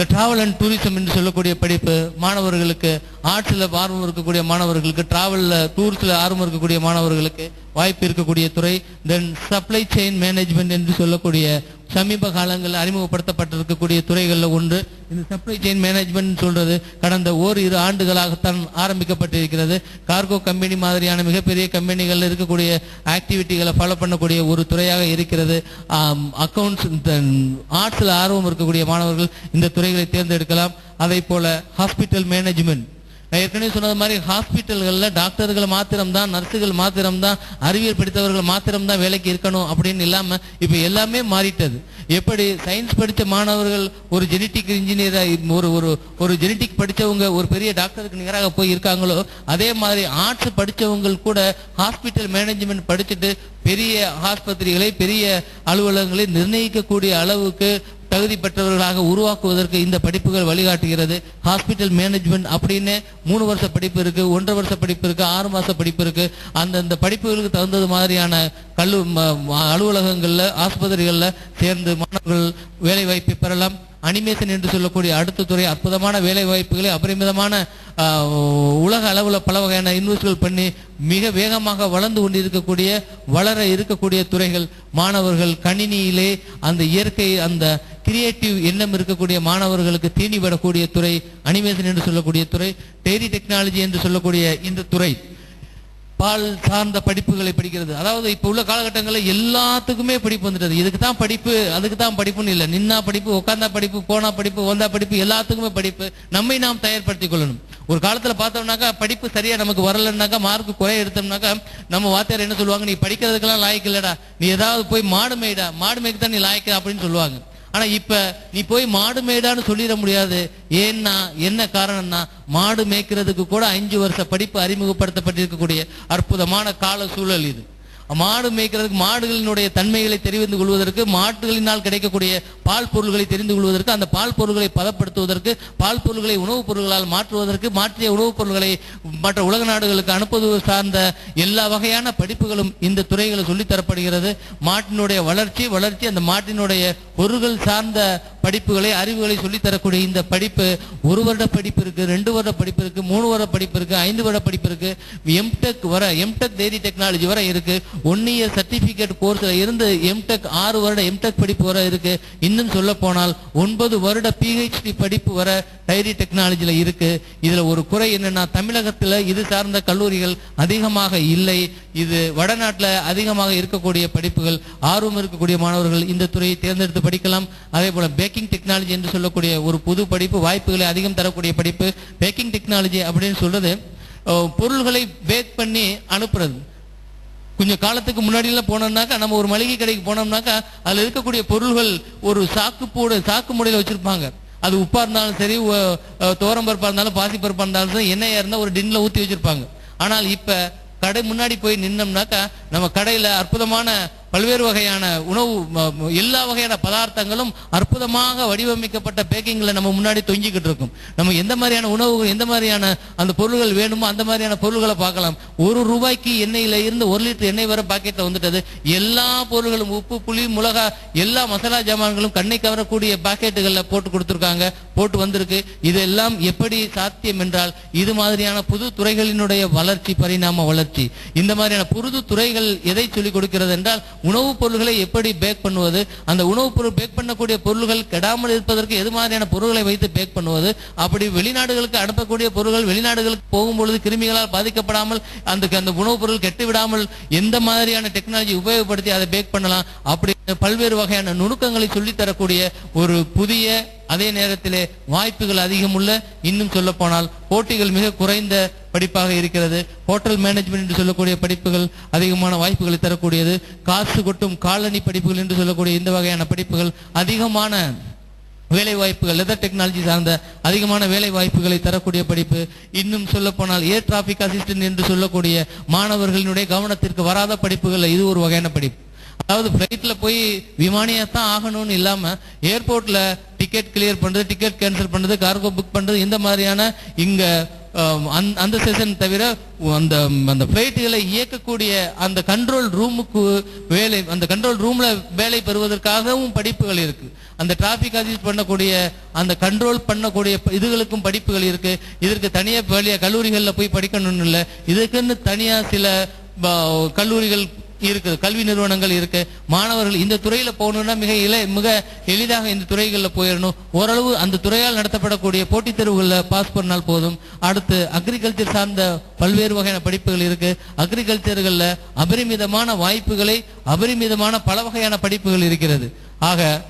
Travel and tourism என்று சொல்லக்கூடிய படிப்பு மாணவர்களுக்கு ஆர்ட்ஸில் ஆர்வம் இருக்கக்கூடிய மாணவர்களுக்கு டிராவலில் டூர்ஸில் ஆர்வம் இருக்கக்கூடிய மாணவர்களுக்கு வாய்ப்பு இருக்கக்கூடிய துறை. தென் சப்ளை செயின் மேனேஜ்மெண்ட் என்று சொல்லக்கூடிய சமீப காலங்களில் அறிமுகப்படுத்தப்பட்டிருக்கக்கூடிய துறைகளில் ஒன்று இந்த சப்ளை செயின் மேனேஜ்மெண்ட் சொல்றது கடந்த ஓர் இரு ஆண்டுகளாகத்தான் ஆரம்பிக்கப்பட்டிருக்கிறது. கார்கோ கம்பெனி மாதிரியான மிகப்பெரிய கம்பெனிகளில் இருக்கக்கூடிய ஆக்டிவிட்டிகளை ஃபாலோ பண்ணக்கூடிய ஒரு துறையாக இருக்கிறது. அக்கௌண்ட்ஸ் ஆர்ட்ஸில் ஆர்வம் இருக்கக்கூடிய மாணவர்கள் இந்த துறைகளை தேர்ந்தெடுக்கலாம். அதே போல ஹாஸ்பிட்டல் மேனேஜ்மெண்ட் நான் ஏற்கனவே சொன்னது மாதிரி ஹாஸ்பிட்டல்களில் டாக்டர்கள் மாத்திரம்தான் நர்ஸுகள் மாத்திரம்தான் அறிவியல் படித்தவர்கள் மாத்திரம்தான் வேலைக்கு இருக்கணும் அப்படின்னு இல்லாமல் இப்போ எல்லாமே மாறிட்டது. எப்படி சயின்ஸ் படித்த மாணவர்கள் ஒரு ஜெனட்டிக் இன்ஜினியராக ஒரு ஒரு ஒரு ஜெனட்டிக் படித்தவங்க ஒரு பெரிய டாக்டருக்கு நிகராக போய் இருக்காங்களோ அதே மாதிரி ஆர்ட்ஸ் படித்தவங்க கூட ஹாஸ்பிட்டல் மேனேஜ்மெண்ட் படிச்சுட்டு பெரிய ஆஸ்பத்திரிகளை பெரிய அலுவலகங்களை நிர்ணயிக்கக்கூடிய அளவுக்கு தகுதி பெற்றவர்களாக உருவாக்குவதற்கு இந்த படிப்புகள் வழிகாட்டுகிறது. ஹாஸ்பிட்டல் மேனேஜ்மெண்ட் அப்படின்னு மூணு வருஷ படிப்பு இருக்கு ஒன்றரை வருஷ படிப்பு இருக்கு ஆறு மாச படிப்பு இருக்கு. அந்தந்த படிப்புகளுக்கு தகுந்தது மாதிரியான கல்லு ம- ம- அலுவலகங்கள்ல ஆஸ்பத்திரிகள்ல சேர்ந்து மாணவர்கள் வேலை வாய்ப்பை பெறலாம். அனிமேஷன் என்று சொல்லக்கூடிய அடுத்த துறை அற்புதமான வேலை வாய்ப்புகளை அபரிமிதமான உலக அளவில் பல வகையான இன்வெஸ்ட்கள் பண்ணி மிக வேகமாக வளர்ந்து கொண்டிருக்கக்கூடிய வளர இருக்கக்கூடிய துறைகள். மாணவர்கள் கணினியிலே அந்த இயற்கை அந்த கிரியேட்டிவ் எண்ணம் இருக்கக்கூடிய மாணவர்களுக்கு தீனி விடக்கூடிய துறை அனிமேஷன் என்று சொல்லக்கூடிய துறை டெய்ரி டெக்னாலஜி என்று சொல்லக்கூடிய இந்த துறை பால் சார்ந்த படிப்புகளை படிக்கிறது. அதாவது இப்போ உள்ள காலகட்டங்களில் எல்லாத்துக்குமே படிப்பு வந்துட்டது. இதுக்கு தான் படிப்பு அதுக்கு தான் படிப்புன்னு இல்லை. நின்னா படிப்பு உட்காந்தா படிப்பு போனா படிப்பு வந்தா படிப்பு எல்லாத்துக்குமே படிப்பு. நம்மை நாம் தயார்படுத்திக் கொள்ளணும். ஒரு காலத்தில் பார்த்தோம்னாக்கா படிப்பு சரியா நமக்கு வரலன்னாக்கா மார்க் குறைய எடுத்தோம்னாக்கா நம்ம வாத்தியார் என்ன சொல்லுவாங்க? நீ படிக்கிறதுக்கெல்லாம் லாய்க்கு இல்லடா. நீ ஏதாவது போய் மாடு மேய்டா. மாடு மேய்க்கு தான் நீ லாய்க்கு அப்படின்னு சொல்லுவாங்க. ஆனா இப்ப நீ போய் மாடு மேடான்னு சொல்லிட முடியாது. ஏன்னா என்ன காரணம்னா மாடு மேய்க்கிறதுக்கு கூட அஞ்சு வருஷ படிப்பு அறிமுகப்படுத்தப்பட்டிருக்கக்கூடிய அற்புதமான கால சூழல் இது. மாடு மேய்க்கிறதுக்கு மாடுகளினுடைய தன்மைகளை தெரிந்து கொள்வதற்கு மாட்டுகளினால் கிடைக்கக்கூடிய பால் பொருள்களை தெரிந்து கொள்வதற்கு அந்த பால் பொருள்களை பதப்படுத்துவதற்கு பால் பொருள்களை உணவுப் பொருள்களால் மாற்றுவதற்கு மாற்றிய உணவுப் பொருள்களை மற்ற உலக நாடுகளுக்கு அனுப்புவது சார்ந்த எல்லா வகையான படிப்புகளும் இந்த துறைகளில் சொல்லித் தரப்படுகிறது. மாட்டினுடைய வளர்ச்சி வளர்ச்சி அந்த மாட்டினுடைய பொருள்கள் சார்ந்த படிப்புகளை அறிவுகளை சொல்லித்தரக்கூடிய இந்த படிப்பு ஒரு வருட படிப்பு இருக்கு ரெண்டு வருட படிப்பு இருக்கு மூணு வருட படிப்பு இருக்கு ஐந்து வருட படிப்பு இருக்கு. எம்டெக் வர எம்டெக் டெய்ரி டெக்னாலஜி வர இருக்கு. ஒன் இயர் சர்டிபிகேட் கோர்ஸில் இருந்து எம்டெக் ஆறு வருட எம்டெக் படிப்பு வர இருக்கு. இன்னும் சொல்ல போனால் ஒன்பது வருட பிஹெச்டி படிப்பு வர டைரி டெக்னாலஜியில் இருக்கு. இதில் ஒரு குறை என்னென்னா தமிழகத்தில் இது சார்ந்த கல்லூரிகள் அதிகமாக இல்லை. இது வடநாட்டில் அதிகமாக இருக்கக்கூடிய படிப்புகள் ஆர்வம் இருக்கக்கூடிய மாணவர்கள் இந்த துறையை தேர்ந்தெடுத்து படிக்கலாம். அதே போல் பேக்கிங் டெக்னாலஜி என்று சொல்லக்கூடிய ஒரு புது படிப்பு வாய்ப்புகளை அதிகம் தரக்கூடிய படிப்பு பேக்கிங் டெக்னாலஜி அப்படின்னு சொல்றது பொருள்களை பேக் பண்ணி அனுப்புறது. கொஞ்சம் காலத்துக்கு முன்னாடியெல்லாம் போனோம்னாக்கா நம்ம ஒரு மளிகை கடைக்கு போனோம்னாக்கா அதில் இருக்கக்கூடிய பொருள்கள் ஒரு சாக்கு போடு சாக்கு முறையில் வச்சுருப்பாங்க. அது உப்பா இருந்தாலும் சரி ஒ- துவரம் பருப்பா இருந்தாலும் பாசி பருப்பா இருந்தாலும் சரி எண்ணெயா இருந்தா ஒரு டின்ல ஊத்தி வச்சிருப்பாங்க. ஆனால் இப்ப கடை முன்னாடி போய் நின்னோம்னாக்கா நம்ம கடையில் அற்புதமான பல்வேறு வகையான உணவு எல்லா வகையான பதார்த்தங்களும் அற்புதமாக வடிவமைக்கப்பட்ட பேக்கிங்கில் நம்ம முன்னாடி தொங்கிக்கிட்டு இருக்கும். நம்ம எந்த மாதிரியான உணவுகள் எந்த மாதிரியான அந்த பொருள்கள் வேணுமோ அந்த மாதிரியான பொருள்களை பார்க்கலாம். ஒரு ரூபாய்க்கு எண்ணெயில் இருந்து ஒரு லிட்டர் எண்ணெய் வர பாக்கெட்டில் வந்துட்டது. எல்லா பொருள்களும் உப்பு புளி மிளகா எல்லா மசாலா ஜாமான்களும் கண்ணை கவரக்கூடிய பாக்கெட்டுகளில் போட்டு கொடுத்துருக்காங்க. போட்டு வந்திருக்கு. இதெல்லாம் எப்படி சாத்தியம் என்றால் இது மாதிரியான புது துறைகளினுடைய வளர்ச்சி பரிணாம வளர்ச்சி. இந்த மாதிரியான புது துறைகள் எதை சொல்லிக் கொடுக்கிறது என்றால் உணவுப் பொருள்களை எப்படி பேக் பண்ணுவது அந்த உணவுப் பொருள் பேக் பண்ணக்கூடிய பொருள்கள் கெடாமல் இருப்பதற்கு எது மாதிரியான பொருள்களை வைத்து பேக் பண்ணுவது அப்படி வெளிநாடுகளுக்கு அனுப்பக்கூடிய பொருள்கள் வெளிநாடுகளுக்கு போகும்பொழுது கிருமிகளால் பாதிக்கப்படாமல் அந்த அந்த உணவுப் பொருள் கெட்டுவிடாமல் எந்த மாதிரியான டெக்னாலஜி உபயோகப்படுத்தி அதை பேக் பண்ணலாம் அப்படி பல்வேறு வகையான நுணுக்கங்களை சொல்லித் தரக்கூடிய ஒரு புதிய அதே நேரத்திலே வாய்ப்புகள் அதிகம் உள்ள இன்னும் சொல்ல போனால் போட்டிகள் மிக குறைந்த படிப்பாக இருக்கிறது. ஹோட்டல் மேனேஜ்மெண்ட் என்று சொல்லக்கூடிய படிப்புகள் அதிகமான வாய்ப்புகளை தரக்கூடியது. காசு கொட்டும் காலனி படிப்புகள் என்று சொல்லக்கூடிய இந்த வகையான படிப்புகள் அதிகமான வேலை வாய்ப்புகள் லெதர் டெக்னாலஜி சார்ந்த அதிகமான வேலை வாய்ப்புகளை தரக்கூடிய படிப்பு. இன்னும் சொல்ல போனால் ஏர் டிராபிக் அசிஸ்டன்ட் என்று சொல்லக்கூடிய மாணவர்களினுடைய கவனத்திற்கு வராத படிப்புகள் இது ஒரு வகையான படிப்பு. அதாவது ஃப்ளைட்ல போய் விமானியத்தான் ஆகணும்னு இல்லாம ஏர்போர்ட்ல டிக்கெட் கிளியர் பண்றது டிக்கெட் கேன்சல் பண்றது கார்கோ புக் பண்றது இந்த மாதிரியான இங்க அந்த- அந்த செஷன் தவிர அந்த அந்த ஃபிளைட்டுகளை இயக்கக்கூடிய அந்த கண்ட்ரோல் ரூமுக்கு வேலை அந்த கண்ட்ரோல் ரூம்ல வேலை பெறுவதற்காகவும் படிப்புகள் இருக்கு. அந்த டிராபிக் அதிஸ் பண்ணக்கூடிய அந்த கண்ட்ரோல் பண்ணக்கூடிய இதுகளுக்கும் படிப்புகள் இருக்கு. இதற்கு தனியாக வெளிய கல்லூரிகளில் போய் படிக்கணும்னு இல்லை. இதுக்குன்னு தனியாக சில ப- கல்லூரிகள் இருக்குது கல்வி நிறுவனங்கள் இருக்கு. மாணவர்கள் இந்த துறையில போகணும்னா மிக இல மிக எளிதாக இந்த துறைகளில் போயிடணும். ஓரளவு அந்த துறையால் நடத்தப்படக்கூடிய போட்டித் தேர்வுகளில் பாஸ் பண்ணால் போதும். அடுத்து அக்ரிகல்ச்சர் சார்ந்த பல்வேறு வகையான படிப்புகள் இருக்கு. அக்ரிகல்ச்சர்களில் அபரிமிதமான வாய்ப்புகளை அபரிமிதமான பல வகையான படிப்புகள் இருக்கிறது. ஆக